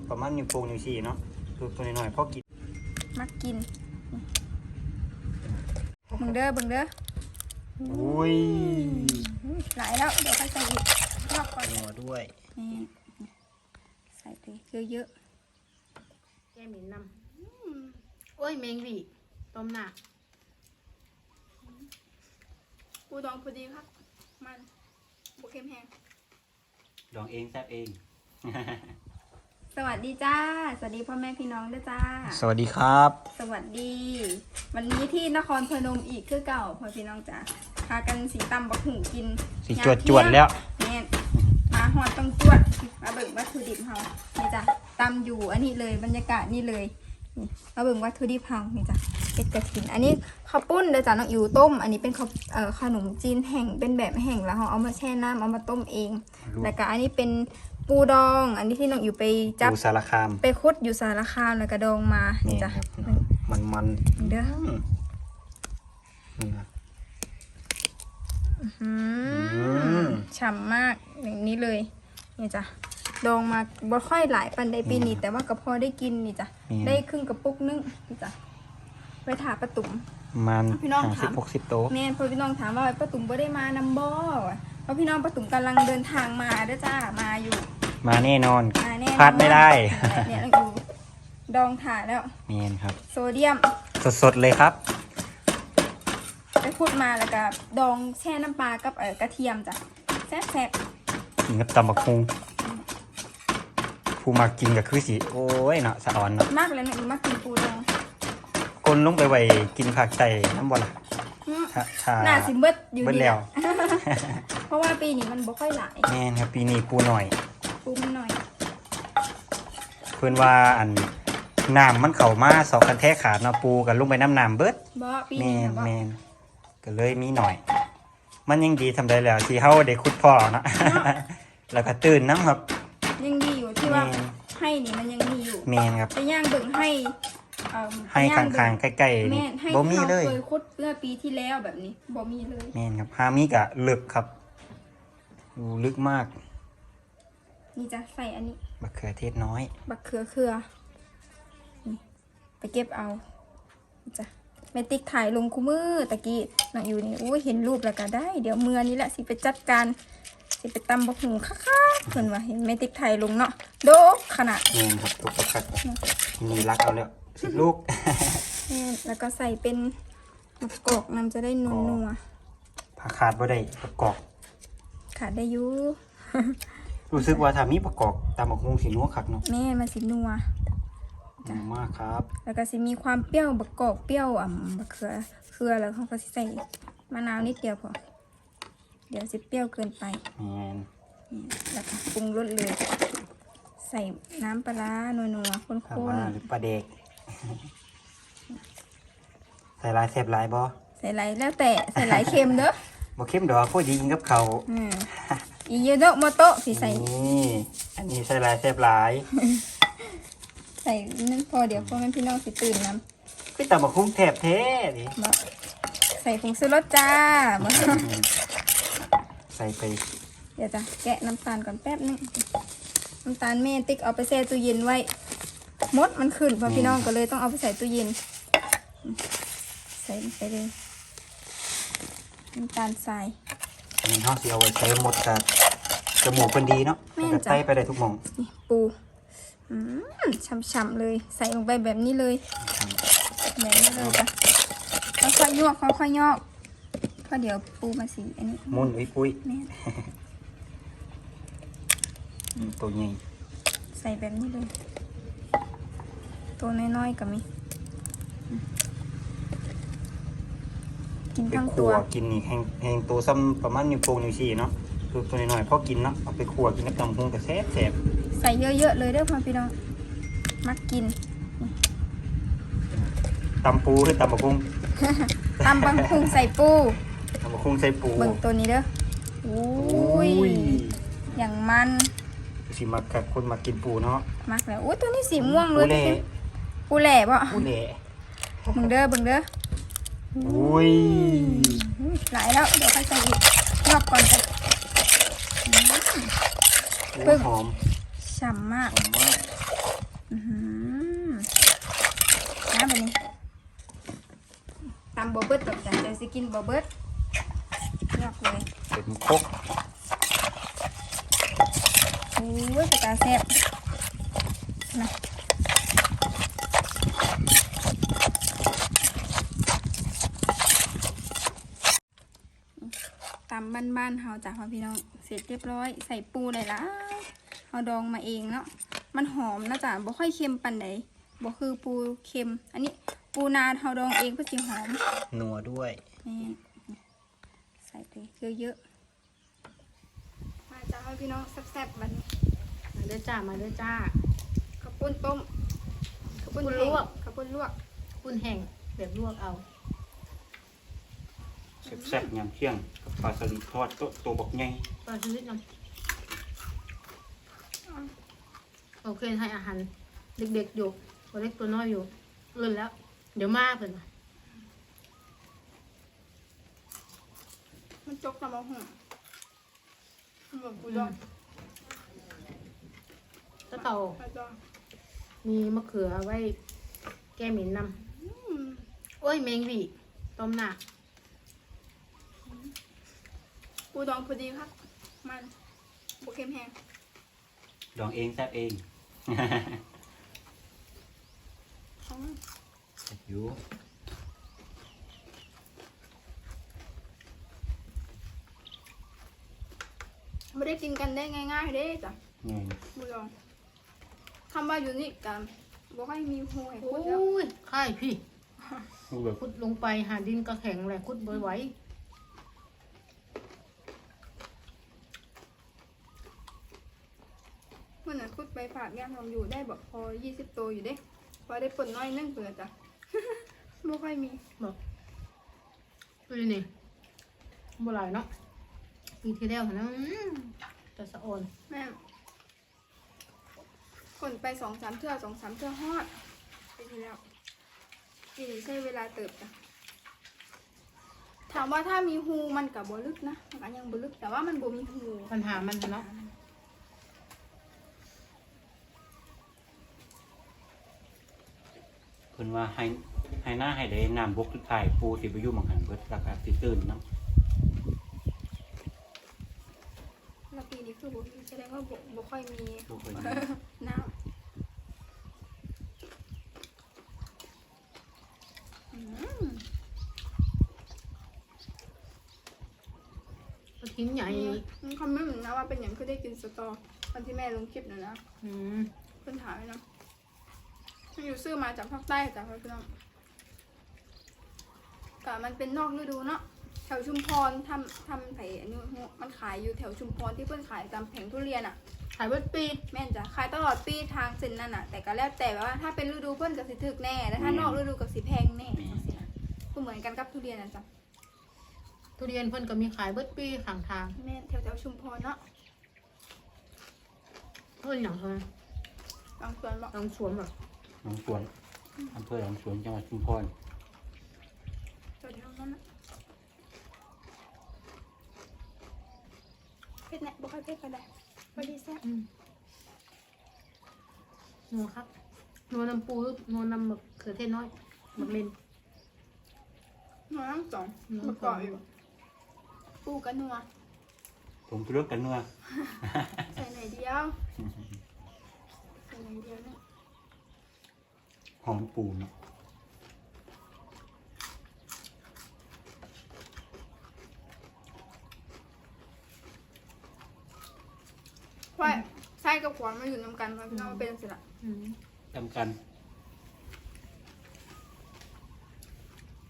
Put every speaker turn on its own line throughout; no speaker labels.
ำประมาณนิ้วโป้งนิ้วชี้เนาะตัวตัวน้อยๆพอกิน
มักกินเบิ่งเด้อเบิ่งเด้อ
อุ้ย
หลายแล้วเดี๋ยวค่อยใส่อีกรอบก่อน
นัวด้วย
นี่ใส่ไปเยอะ
แก้เหม็นนำโอ้ยแมงหวีต้มหนัก
ๆปูดองพอดีครับ มันบุเค็มแห้ง
ดองเองแซ่บเอง
สวัสดีจ้า สวัสดีพ่อแม่พี่น้องด้วยจ้า
สวัสดีครับ
สวัสดี วันนี้ที่นครพนมอีกคือเก่าพ่อพี่น้องจ้าพากันสีตำบักหุ่งกิน
สิจวดจวดๆแล้ว
แม่นมาหอดต้องจวดมาเบิ่งวัตถุดิบเฮานี่จ้ะตำอยู่อันนี้เลยบรรยากาศนี่เลย นี่มาเบิ่งวัตถุดิบเฮานี่จ้ะเป็ดกระถิน อันนี้ข้าวปุ้นเดี๋ยวจ้ะน้องอิวต้ม อันนี้เป็นข้าวเอ่อขนมจีนแห้งเป็นแบบแห้งแล้วเราเอามาแช่น้ำเอามาต้มเอง แล้วก็อันนี้เป็นปูดอง อันนี้ที่น้องอิวไปจับ
ดูสารคาม
ไปคุดอยู่สารคามแล้วก็ดองมานี่
นี่
จ้ะ
ครับ มันมัน
เด้อ
อืมนี่ครับ
อื
อื
ม
ม
ฉ่ำมากอย่างนี้เลย นี่จ้ะ ดองมาบ่ค่อยหลายปันได้ปีนี้ แต่ว่าก็พอได้กินนี่จ้ะ
นี่
ได้ครึ่งกระปุกนึงนี่จ้ะไปถามประตุ่ม
มัน
พี่น้อง
ห้าสิบ
ถาม
หกสิบโต๊ะ
แม่นพอพี่น้องถามว่าประตุ่มบ่ได้มานำบ่เพราะพี่น้องประตุ่มกำลังเดินทางมาเด้อจ้ามาอยู่
มาแน่นอน
มาแน่นอน
พลาดไม่ได้
เนี่ยเราอยู่ดองถ่าแล้ว
เนียนครับ
โซเดียม
สดๆเลยครับ
ไปพูดมาแล้วก็ดองแช่น้ำปลากับเอ่อกระเทียมจ้ะแซ่บ
กินกับตำบักฮุง ผู้มากินก็คือสิโอ้ยเนาะสะอ่อนเนาะ
ๆมากเลยนะอีมากกินปูดอง
กลนลงไปไว้กินผักใส่น้ำบ่ล่ะ
อืม
ถ้าถ้า
หน้าสิเบิดอยู่
เบิด
ดี
แล้ว
เพราะว่าปีนี้มันบ่ค่อยหลาย
แม่นครับปีนี้ปูหน่อย
ปูมันหน่อย
เพื่อนว่าอันน้ำมันเข้ามาสองกันแท้ขาดเนาะปูกับลงไปน้ำน้ำเบิด
บ่ปี
แม
นี้
น
นะบ่
แมนก็เลยมีหน่อย มันยังดีทำได้แล้วที่เฮาได้คุดพ่อเนาะ แล้วก็ตื่นน้ำครับ แมนครับ
ไปย่างเบิ่งให้เอิ่ม
ให้
ไปย่
ข้างๆ
เบิ่
ใกล้ๆ
แม่
นี่
นให้
บ่มี
ที่
เล
เรา
ย
เคยคุดเมื่อปีที่แล้วแบบนี้บ่มีเลย
แมนครับฮามิกะลึกครับดูลึกมาก
นี่จะใส่อันนี้
มะเขือเทศน้อย
บักเขือเขือนี่ไปเก็บเอานี่จ้ะแม่ติ๊กถ่ายลงคูมือตะกี้น้องอยู่นี่อุ้ยเห็นรูปแล้วก็ได้ เดี๋ยวเมื่อนี้แหละสิไปจัดการสิไปตำบักหูคักๆเพิ่นว่าเห็นแม่ติ๊กถ่ายลงเนาะ โดกขนาด
แมนครับตุกประคัดมีรักเอาแล้วสิบลูก
นี่แล้วก็ใส่เป็นมะกอกน้ำจะได้นัวนัว
ผักขาดบ่ได้ประกอบ
ๆขาดได้อยุ
รู้สึกว่าถ้ามีประกอบตามบักฮุงสีนัวคักเนาะ
แม่มาสินัว
นัวมากครับ
แล้วก็สิมีความเปรี้ยวบักกอกเปรี้ยวอ่ำบักเขือเขือแล้วเขาก็สิใส่มะนาวนิดเดียวพอเดี๋ยวสิเปรี้ยวเกินไป
แมน
นี่แล้วก็ปรุงรสเลย ใส่น้ำปลาร้านัวๆข้น
ปลาว่าหรือปลาเด็ก ใส่ลายแซ่บหลายบ่
ๆใส่ไหลายแล้วแต่ใส่ไหลายเค็มเด้อ
บ่เข้มดอกพอดีกินกับเขาว
อืมอีเยโดะโมโตะสิใส่
นี่อันนี้ใส่ลายแซ่บหลาย
ใส่นั่นพอเดี๋ยวพ่อแม่พี่น้องสิตื่นน้
คือตำบักหุ่งแทบแท้ดิำ
บ่ใส่ผงชูรสจ้าบ่
ใส่ไป
เดี๋ยวจะแกะน้ำตาลก่อนแป๊บนึง น้ำตาลแม่ติ๊กเอาไปแช่ตู้เย็นไว้มดมันขึ้นพอพี่น้องก็เลยต้องเอาไปใส่ตู้เย็น ใส่ลงไปเลยน้ำตาลทราย
อันนี้เฮาสิเอาไว้ใส่หมดกับจมูกเพิ่นดีเนาะ
แม่น
ก็
จ้ะ
ใส่ไปได้ทุกหม่อง
นี่ปูอืมช่ำๆเลย ใส่ลงไปแบบนี้เลยแบบนี้เลยจ้ะค่อยๆยวกค่อยๆยอกเพราะเดี๋ยวปูมาสีอันนี้
มุนอุ้ยปุ้ย
แม่
อืม ตัวใหญ่
ใส่แบบนี้เลย ตัวน้อยๆก็มีอืมกิน
ไป
ทั้ง
ขั
ตัว
วกินนี่แห้งแห้งตัวซ้ำประมาณนิ้วโป้งนิ้วชี้เนาะตัวตัวน้อยๆพอกินเนาะเอาไปขัวกินกับตำบักหุ่งก็แซ่บแซ่บ
ใส่เยอะๆเลยเด้อพ่อพี่น้อง มักกิน
ตำปูหรือตำบักหุ่ง
ตำบังคุงใส่ปู
ตำบักหุ่งใส่ปู
เบิ่งตัวนี้เด้อ อุ้ย อย่างมัน
สิมักกับคนมากินปูเนาะ
มักแล้วอุ้ยตัวนี้สีม่วงเล
ปู
ย
เล่
ปูแหล่บ่
ปูเล่
เบิ่งเด้อเบิ่งเด้อ
อุ้ย
หลายแล้วเดี๋ยวค่อยใส่อีกรอบก่อนจ้ะ
โอ้หอม
ฉ่ำมาก
หอมมาก
อือหือนะแบบนี้ตำบอเบิร์ตตกใจจะสิกินบอเบิร์ตยอกเลย
เป็นคก
โอ้ยกระตาแซ่บนะตำบ้านๆเฮาจ้ะพ่อพี่น้อง เสร็จเรียบร้อย ใส่ปูเลยละเฮาดองมาเองเนาะ มันหอมนะจ๊ะบ่ค่อยเค็มปานใดบ่คือปูเค็ม อันนี้ปูนาเฮาดองเองเพื่อสิหอม
นัวด้วย
นี่ใส่ไปเยอะๆมา จ้าพ่อพี่น้องแซ่บๆมัน
มาเด้อจ้ามาเด้อจ้า
ข้าวปุ้นต้มข้าวปุ้น
ข้าวปุ้น
แห้ง
ลวก
ข้าวปุ้นลวก
ปุ้นแห้งแบบลวกเอา
แซ่บๆยามเที่ยงกับปลาสลิดทอดโตโตบักใหญ่
ปลาชนิดน้ำโอเคให้อาหารเด็กๆอยู่ตัวเล็กตัวน้อยอยู่เอื่นแล้ว เดี๋ยวมาเพิ่นน่ะ
มันจกน้ำมันหุ่น มันแบบกูดอง
ตะเต่า
มาจ้า
มีมะเขือไว้ แก้เหม็นน
อืมำ
โอ้ยแมงหวีต้มหนัก
กูดองพอดีครับ มันโบเค็มแห้ง
ดองเองแซ่บเอง
อืม
อยู่
ไม่ได้กินกันได้ง่ายๆเด้จ้ะ
นี่
กูดองคำว่าอยู่นี่กันบอกให้มีหูให้
โอ้
พูดแล้ว
ยค่ายพี่
ลูกแบบ
ขุดลงไปหาดินก็แข็งแหละขุดบ่ไหว
เมื่อนั้นคุดไปฝากย่างทำอยู่ได้บอกพอยี่สิบตัวอยู่เด้พอได้ผลน้อยนึงเปลือจ้ะไม่ค่อยมี
บอกดูดินี่บ่หลายเนาะ ปีที่แล้วนะอืมแต่สะออน
แม่คนไปสองสามเทื่อสองสามเทื่อฮอดไปทีแล้วปีนี้ใช้เวลาเติบจ้ะถามว่าถ้ามีฮูมันกับบลึกนะมันก็ยังบลึกแต่ว่ามันบ่มีฮู
ปัญหามันเนาะ
เพิ่นว่าให้ให้หน้าให้ได้น้ำบกทุกทายปูสิไปอยู่หมังหันเบิดราคาสิตื่นเนาะ
แล้ว ปีนี้คือบ่มีแสดงว่าบ่บ่ค่อยมี
บ่ค่อยมี
น้ำอืม
กระทิ้นใหญ่
มันคอมเมนต์นะว่าเป็นอย่างคือได้กินสตอวันที่แม่ลงคลิปนะนะ
อืม
เพิ่นถามเลยนะมันอยู่ซื้อมาจากภาคใต้จากพี่น้องแต่มันเป็นนอกฤดูเนาะ ถวชุมพรทำทำไผ่อันนี้มันขายอยู่แถวชุมพรที่เพิ่นขายตามแผงทุเรียนอะ
ขายเบิดปี
แม่นจ้ะขายตลอดปีทางเส้นนั่นอะ แต่ก็แล้วแต่ว่าถ้าเป็นฤดูเพิ่นก็สิถึกแน่แต่ถ้านอกฤดูก็สิแพงแน่จังซี้นะก็เหมือนกันกับทุเรียนนะจ๊ะ
ทุเรียนเพิ่นก็มีขายเบิดปีข้างทาง
แม่นแถวแถวชุมพรเนาะ
เพิ่นอย่างเพิ่น
บางส่วนบอก
ลองสวมแบบ
หนองสวนอำเภอหนองสวนจังหวัดชุมพร
แถวแถวนั้นน่ะ เผ็ดแน่บ่ค่อยเผ็ดก็ได้พอดีแซ่บ
อืมนัวครับนัวน้ำปูนัวน้ำมะเขือเทศน้อยมะเล่น
นัวทั้งสอง
นัว
ประกอบอยู่ปูกับนัว
ผมทุรสกันนัว
ใส่หน่อยเดียวใส่หน่อยเดียวนะ
หอมปูเนาะ
ว่าใช่กับขวานมาอยู่นำกันเพราะพี่น้องมันเป็นสิละ
อืม
จำกัน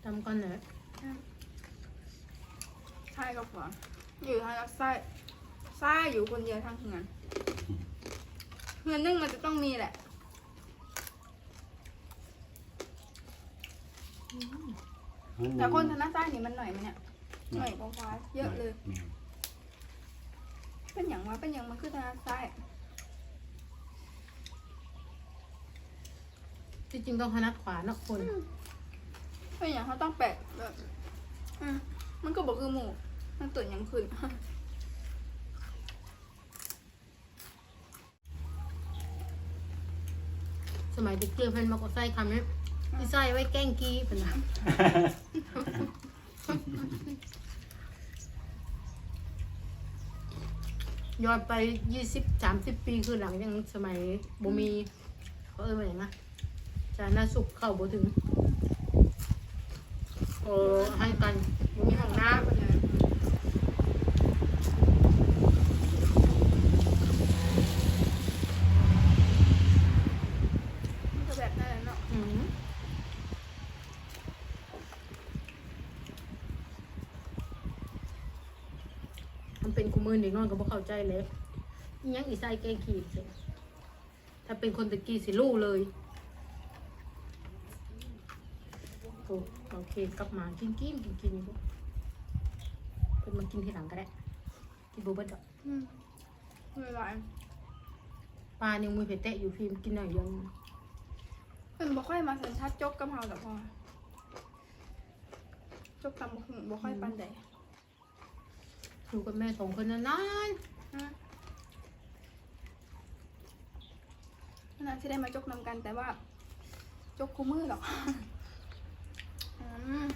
ทำก่อนเนอะ
ใช่กับขวานอยู่ทางลักไส้ไส้อยู่คนเดียวทางเงินเงินนึ่งมันจะต้องมีแหละแต่คนทางหน้าไส้นี่มันหน่อยไหมเนี่ยหน่อยกว่าเยอะเลย
แม่น
เป็นอย่างว่าเป็นอย่างมันคือทางหน้าไส้
ที่จริงต้องพนัดขวาเนาะคน
เป็นอย่างเขาต้องแปะแบบอืมมันก็บอกคือหมูมันตื่นยังขึ้น
ม
สมัยเด็กเกลือเพิ่นมาก็ใส่คำนี้ที่ใส่ไว้แกล้งกี้เพิ่นน่ะ ย้อนไปยี่สิบสามสิบปีคือหลังยังสมัยบ่มีเขาเอ่ยว่าอย่างนะสาธารณสุขเข้าบ่ถึงโอ้ให้กันบ่มีห้องน้ำ
มันก็แบบนั้นแหละเนาะ
อืม เป็นคุมือเด็กน้อยก็บ่เข้าใจเลยอิหยังอีไซแกงขีดสิถ้าเป็นคนตะกี้สิรู้เลยโอ้โอเคกลับมากินกินกินกินอยู่เพิ่นมากินทีหลังก็ได้กินบ่เบิดดอก
อืมไม่ไหว
ปลายังมือเผ็ดเตะอยู่ฟิล์มกินหน่อยเดียวนึง
เพิ่นบ่ค่อยมาสันทัดจกกับเฮาดอกพ่อจกตำบักหุ่งบ่ค่อยปานใด
อยู่กับแม่สองคนนาน
นะน่าจะได้มาจกนำกันแต่ว่า จกคู่มือหรอกอืม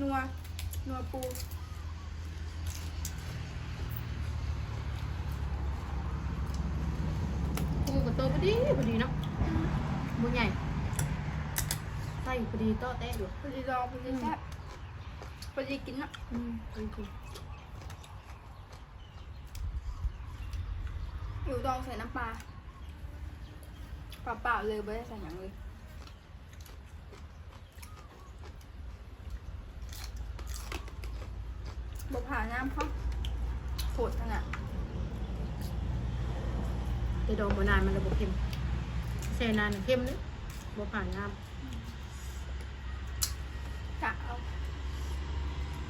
นัว นัวปู
ๆกูกับโตพอดีพอดีเนาะบุญใหญ่ ใส่พอดีโตะแตะอยู่
พอดีลองพอดีแซ่บพอดีกินเนาะ
อืมโอเค
อยู่ดองใส่น้ำปลาเปล่าๆเลยไม่ได้ใส่หยังเลยบผ่าน้ำเขาโคตรขนาด
แต่ดองบนานมันระบบเค็มเซนานเค็มเลยบ่ผ่านน้
กะเอาำ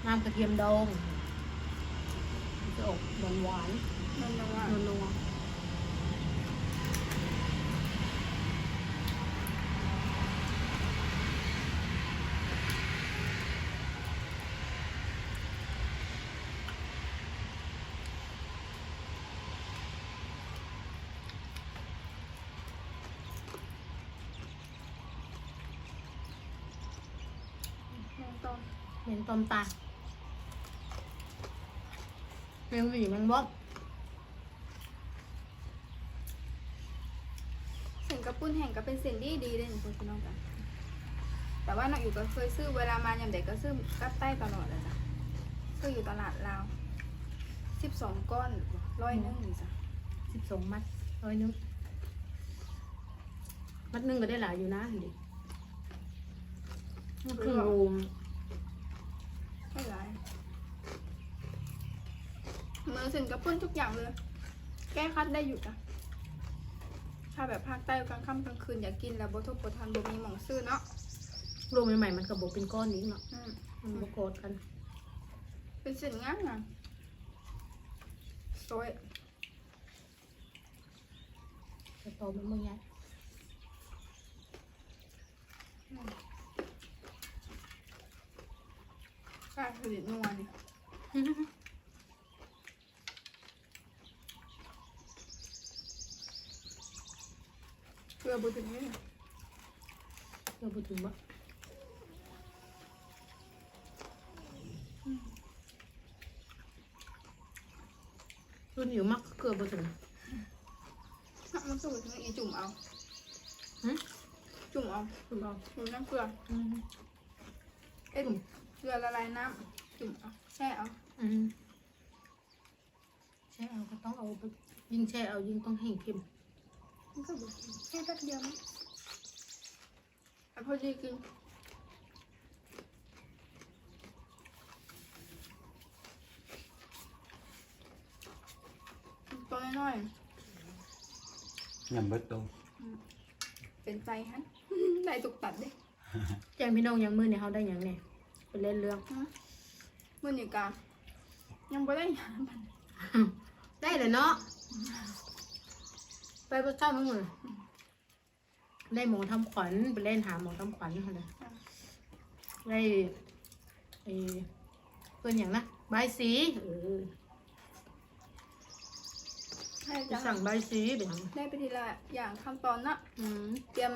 น้ำกระเทียมดองมันจะออกหวานหวาน
มันนัว
ๆนัว
น้ำตอน
ๆเหม็นตอมตา แมงหวีแมงบอบ
เส้นกระปุ้นแห้งก็เป็นเส้นดีดีๆเลยนี่คุณพี่น้องจ้ะแต่ว่าน้องอยู่ก็เคยซื้อเวลามายามเด็กก็ซื้อกับใต้ตลอดเลยจ้ะซื้ออยู่ตลาดลาวสิบสองก้อนร้อยหนึงนี่จ้ะ
สิบสองมัดร้อยหนึงมัดหนึงก็ได้หลายอยู่นะดิครึ่งโล
ไม่หลาย มือเส้นกระปุ้นทุกอย่างเลย แก้คัดได้อยู่จ้ะถ้าแบบภาคใต้กลางค่ำกลางคืนอยากกินแล้วบ่ทบบ่ทันบ่มีหม่องซื้อเนาะ
โลใหม่ๆมันก็บอกเป็นก้อนนี้เนาะ
อืม
มันบกอดกัน
เป็นเส้นงามงามสวย
จะโตมันมึงไง
ใช่ผลิตนัวนี่เกลือ บถึงนี่
เราพูดถึงว่ารุ่นอยู่มักเกลือบ่ถึง
น่ะมันสูตรถึงอีจุ่มเอา
หึ
จุ่มเอา
คุณบอก
จุ่มน้ำเกลือ
อืม
เอ็ดเกลือละลายน้ำจุ่มเอาแช่เอา
อืมแช่เอาก็ต้องเอาไปยิ่งแช่เอายิ่งต้องแห้งเค็ม
มันก็บุแค่แป๊บเดียวมั้งแต่พอดีกินตัวน้อย
ยำเบิดตรง
ๆเป็นใจฮะได้ตุกตัดเด้
แจ้งพี่น้องยังมือเนี่ยเขาได้หยังเนี่ยไปเล่นเรื่อง
มื่อนี่กายังไม่ได้หยังมัน
ได้เลยเนาะ ไปประจำมั้งเลยได้หมอทำขวัญไปเล่นหาหมอทำขวัญเขาเลยได้ไอ้เพื่อนอย่างนะใบายสีเออ
ให้ได้
จะ
จ้ะ
สั่งใบสีเป็นหยัง
ได้ไปทีละอย่างขั้นตอนเนาะ
อืม
เตรียม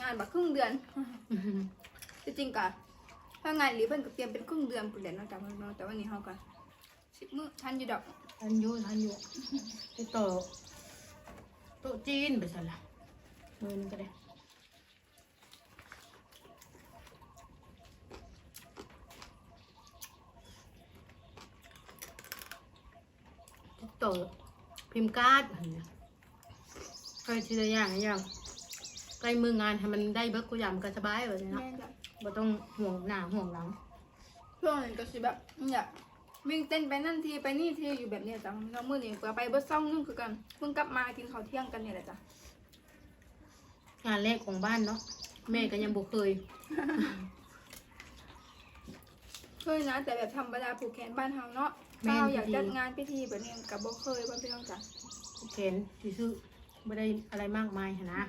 งานแบบครึ่งเดือนจริงๆกะถ้างานหรือเพิ่นก็เตรียมเป็นครึ่งเดือนปุ่นแหละเนาะจ้ะเพิ่นเนาะแต่วันนี้เฮาก็สิบมื้อทันอยู่ดอก
ทันอยู่ทันอยู่ไปต่อ โต๊ะจีนไปสั่นละมือนึงก็ได้จะต่อพิมพ์การ์ดอันเนี้ยใครทีละอย่างอย่างใกล้มืองานให้มันได้เบิกกุยามก็สบายแบบนี้เนาะ
แม่จ้ะ
บ่ต้องห่วงหน้าห่วงหลัง
ช่วงนี้ก็สิแบบอยาก วิ่งเต้นไปนั่นทีไปนี่ทีอยู่แบบเนี้ยจ้ะแล้วมื้อนี้ก็ไปเบิดซ่องนึงคือกันเพิ่งกลับมากินข้าวเที่ยงกันเนี่ยแหละจ้ะ
งานแรกของบ้านเนาะแม่ก็ยังบ่เคย
เคยนะ แต่แบบธรรมดาผูกแขนบ้านเฮาเนาะ
แม่น
ถ้าเราอยาก
พิธี
จัดงานพิธีแบบนี้ก็บ่เคยว่าพี่น้องจ้ะ
เขนที่ซื้อไม่ได้อะไรมากมายหั้นนะ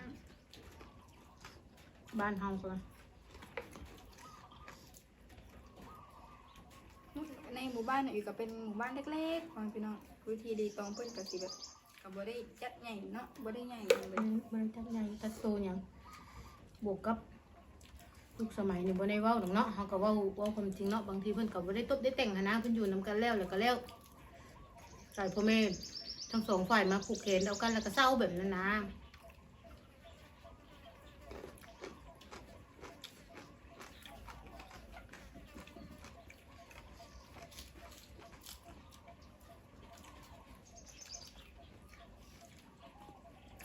บ้านเฮาก็
ในห มู่บ้านน่ะอยู่ก็เป็นหมู่บ้านเล็กๆของพี่น้องวิธีดีตองเพิ่นก็สิแบบก็บ่ได้จัดใหญ่เนาะบ่ได้ใหญ่เลย
มันมันจัดใหญ่จัดโตอย่างบวกกับยุคสมัยนี่บ่ได้เว้าดอกเนาะเฮาก็เว้าเว้าความจริงเนาะบางทีเพิ่นก็บ่ได้ตบได้แต่งหั้นนะเพิ่นอยู่นํกันแล้วแล้วก็แล้วใส่พ่อแม่ทั้งสองฝ่ายมาผูกแขนเอากันแล้วก็เศร้าแบบนั้นนะ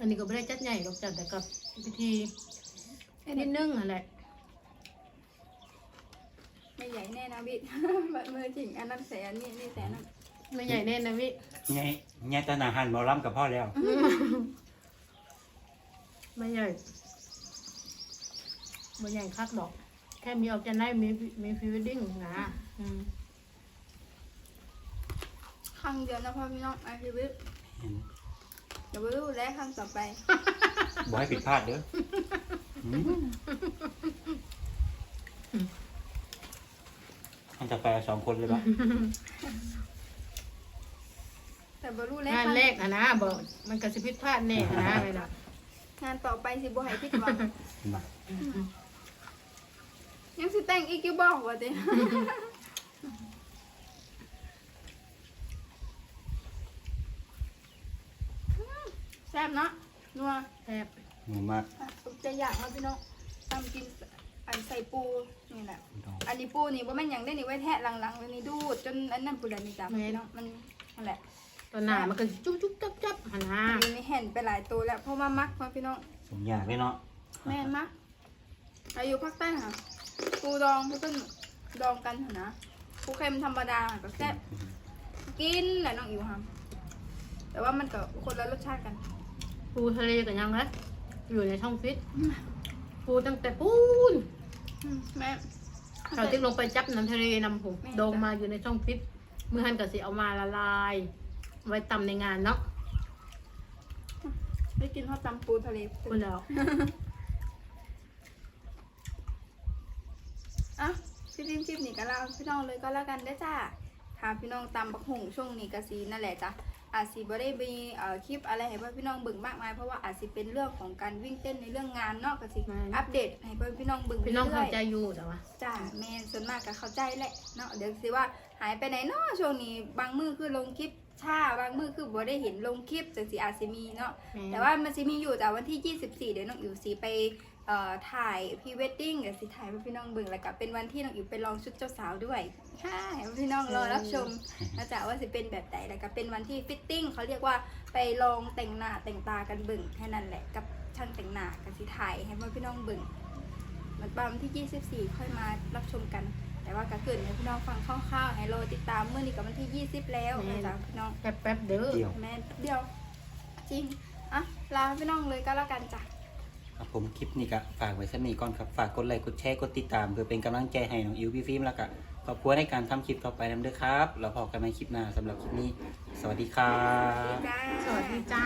อันนี้ก็ไม่ได้จัดใหญ่หรอกจัดแต่กับพิธีนิดนึงนั่นแหละ
ไม่ใหญ่แน่นะบิดบัดมือจริงอันนั้นแสนนี่นี่แสนนั่น
ไม่ใหญ่แน่นะวิ
ไงไงตอนอาหารหมอล้ำกับพ่อแล้ว
ไม่ใหญ่ไม่ใหญ่คักดอก แค่มีออกจะได้มีมีพรีเวดดิ้งนะอืม
ครั้งเดียวนะพ่อพี่น้องในชีวิตเดี๋ยวไปรู้แล้วครั้งต่อไป
บอกให้ผิดพลาดเด้ออืมอันจะไปสองคนเลยปะ
แต่บ่รู้แล้ว
งาน
ครั้ง
แรกอะนะบอกมันกระสิพิดพลาดแน่อะนะเลยนะ
งานต่อไปสิบ่ให้ผิดหวัง
มา
ยังสิแต่งอีกอยู่บ่ว่าติ แซ่บเนาะนัว
แซ่บ
หมูมาก
อะจะอยากมาพี่น้องตำกินอันใส่ปูนี่แหละ อันนี้ปูนี่ว่ามันหยังได้นี่ไว้แทะหลังๆเลยนี่ดูดจนอันนั้นปูดานี่จ้ะพี่น้องมันนั่นแหละ
ตอนหน้ามันก็สิจุ๊บจุ๊บจับจับหันนะ
อันนี้เห็นไปหลายตัวแล้วเพราะว่ามักมาพี่น้อง
สมอยากเลยเนาะ
แม่นมักอายุภาคใต้ค่ะปูดองพี่เพิ่นดองกันหั่นนะปูเค็มธรรมดาก็แซ่บกินแหละน้องอิ๋วค่ะแต่ว่ามันก็คนละรสชาติกัน
ปูทะเลกันยังนะอยู่ในช่องฟิตปูตั้งแต่ปูน
อืมแม่
เราที่ลงไปจับน้ำทะเลนำผม
แม่
โดงมาอยู่ในช่องฟิตมือหันกับสิเอามาละลาย ไว้ตำในงานเนาะ
ได้กินข้าวตำปูทะเล
คุณแล้ว
อะพี่ดิมคลิปนี่ก็เล่าพี่น้องเลยก็แล้วกันได้อจ้าถ้าพี่น้องตำบักหุ่งช่วงนี้ก็สีนั่นแหละจ้ะ อาจสิบ่ได้มีเอ่อคลิปอะไรให้เพื่อนพี่น้องเบิ่งมากมายเพราะว่าอาจสิเป็นเรื่องของการวิ่งเต้นในเรื่องงานเนาะก็สิอัปเดตให้เพื่อนพี่น้องเบิ่ง
พี่น้องเข้า
รื่ยๆ
ใจอยู่แต่ว่า
จ้าแม่นส่วนมากก็เข้าใจแหละเนาะเดี๋ยวสิว่าหายไปไหนเนาะช่วงนี้บางมือคือลงคลิปช้าบางมือคือบ่ได้เห็นลงคลิปจังสิอาจสิมีเนาะ
แม่
แต่ว่ามันสิมีอยู่แต่วันที่ 24 เดี๋ยวน้องอิ๋วสิไป เอ่อถ่ายพรีเวดดิ้งเดี๋ยวสิถ่ายให้พี่น้องเบิ่งแล้วก็เป็นวันที่น้องอิ๋วไปลองชุดเจ้าสาวด้วยค่ะให้พี่น้องรอรับชมนะจ๊ะว่าสิเป็นแบบไหนแล้วก็เป็นวันที่ฟิตติ้งเขาเรียกว่าไปลองแต่งหน้าแต่งตากันเบิ่งแค่นั้นแหละกับช่างแต่งหน้ากันสิถ่ายให้พี่น้องเบิ่งมันประมาณที่ 24 ค่อยมารับชมกัน แต่ว่าก็เกิดให้พี่น้องฟังคร่าวๆให้รอติดตามเมื่อนี้กับวันที่ 20 แล้วนะจ๊ะพี่น้อง
แป๊บแป๊บๆเด้อ
เดี่ยว
แม่เดียวจริงอะลาพี่น้องเลยก็แล้วกันจ้ะ
ครับผมคลิปนี้ก็ฝากไว้สักนี้ก่อนครับ ฝากกดไลค์กดแชร์กดติดตามเพื่อเป็นกำลังใจให้น้องอิวพี่ฟิล์มแล้วก็ขอบคุณในการทำคลิปต่อไปนะเด้อครับแล้วพบกันในคลิปหน้าสำหรับคลิปนี้ สวัสดีครับ
สวัสดีจ้า